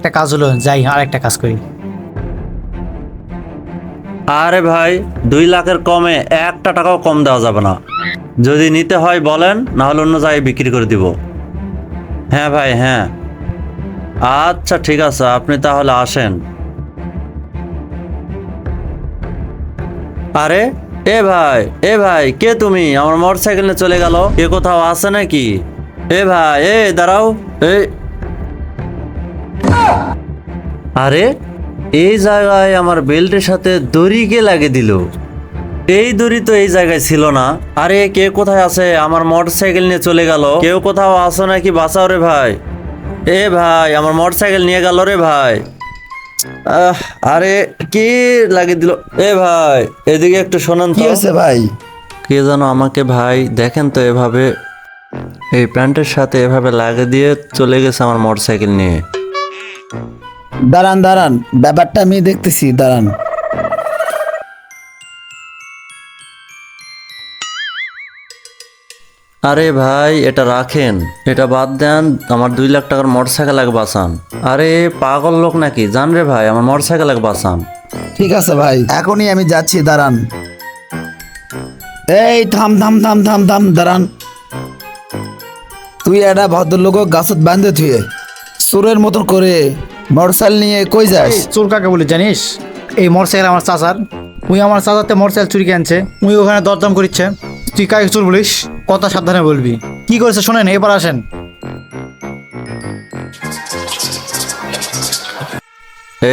একটা কাজ হলো, যাই, আর একটা কাজ করি। আরে ভাই, দুই লাখের কমে একটা টাকাও কম দেওয়া যাবে না। যদি নিতে হয় বলেন না হলে অন্য জায়গায় বিক্রি করে দিব। হ্যাঁ ভাই হ্যাঁ। আচ্ছা ঠিক আছে, আপনি তাহলে আসেন। আরে, এ ভাই এ ভাই, কে তুমি? আমার মোটরসাইকেল নিয়ে চলে গেল। কে কোথাও আছে নাকি? এ ভাই, এ, দাঁড়াও। এ আরে এই জায়গায় আমার বেল্টের সাথে দড়ি কে লাগে দিল। এই দড়ি তো এই জায়গায় ছিল না। আরে কে কোথায় আছে? আমার মোটর সাইকেল নিয়ে চলে গেল। কেউ কোথাও আসো নাকি? বাঁচাও রে ভাই। এ ভাই আমার মোটর সাইকেল নিয়ে গেল রে ভাই। আহ, আরে কে লাগিয়ে দিল? এ ভাই এদিকে একটু শোনান কি হয়েছে ভাই? কে যেন আমাকে ভাই দেখেন তো এভাবে। এই প্যান্টের সাথে এভাবে লাগিয়ে দিয়ে চলে গেছে আমার মোটর সাইকেল নিয়ে। দাঁড়ান দাঁড়ান ব্যাপারটা আমি দেখতেছি দাঁড়ান। আরে ভাই এটা রাখেন। এটা বাদ দেন আমার দুই লাখ টাকার মোটর সাইকেল এক বাঁচান। আরে পাগল লোক নাকি? জান রে ভাই আমার মোটর সাইকেল এক বাঁচান। ঠিক আছে ভাই এখনই আমি যাচ্ছি দাঁড়ান। এই থাম থাম থাম থাম থাম দাঁড়ান। তুই একটা ভদ্রলোক গাছত বাঁধে থুয়ে সুরের মতন করে। মোটরসাইকেল নিয়ে কই যাস? এই চোর কাকে বলি জানিস? এই মোটরসাইকেল আমার চাচার। উই আমার চাচাতে মোটরসাইকেল চুরি আনছে উই ওখানে দরদাম করিচ্ছে। তুই কাকে চোর বলিস? কথা সাবধানে বলবি। কি করেছে শোনেন এবার আসেন।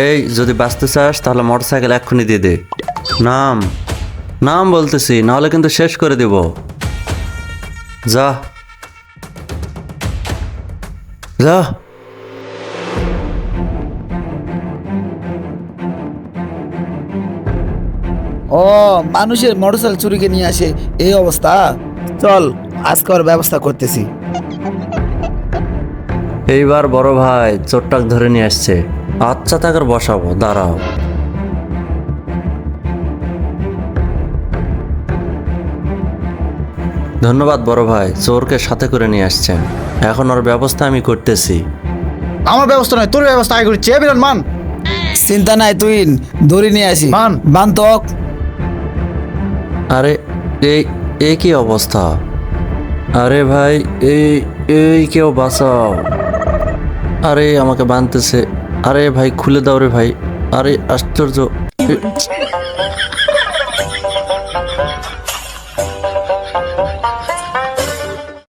এই যদি বাঁচতে চাস তাহলে মোটরসাইকেল এক্ষুনি দিয়ে দে। নাম। নাম বলতেছি নাহলে কিন্তু শেষ করে দেব। যা। যা। ও মানুষের মোটরসাইকেল চুরিকে নিয়ে আসে এই অবস্থা? চল আজকে ওর ব্যবস্থা করতেছি। এইবার বড় ভাই চোরটাক ধরে নিয়ে আসছে। আচ্ছা তাকে বসাবো দাঁড়াও। ধন্যবাদ বড় ভাই চোরকে সাথে করে নিয়ে আসছেন। এখন ওর ব্যবস্থা আমি করতেছি। আমার ব্যবস্থা নয় তোর ব্যবস্থা আগে করছি এ বিরান মান। চিন্তা নাই তুই দড়ি নিয়ে আসি। মান। বান তো। আরে এই এই কি অবস্থা? আরে ভাই এই এই কেউ বাঁচাও। আরে, আমাকে বাঁধতেছে আরে ভাই, খুলে দাও রে ভাই। আরে, আশ্চর্য।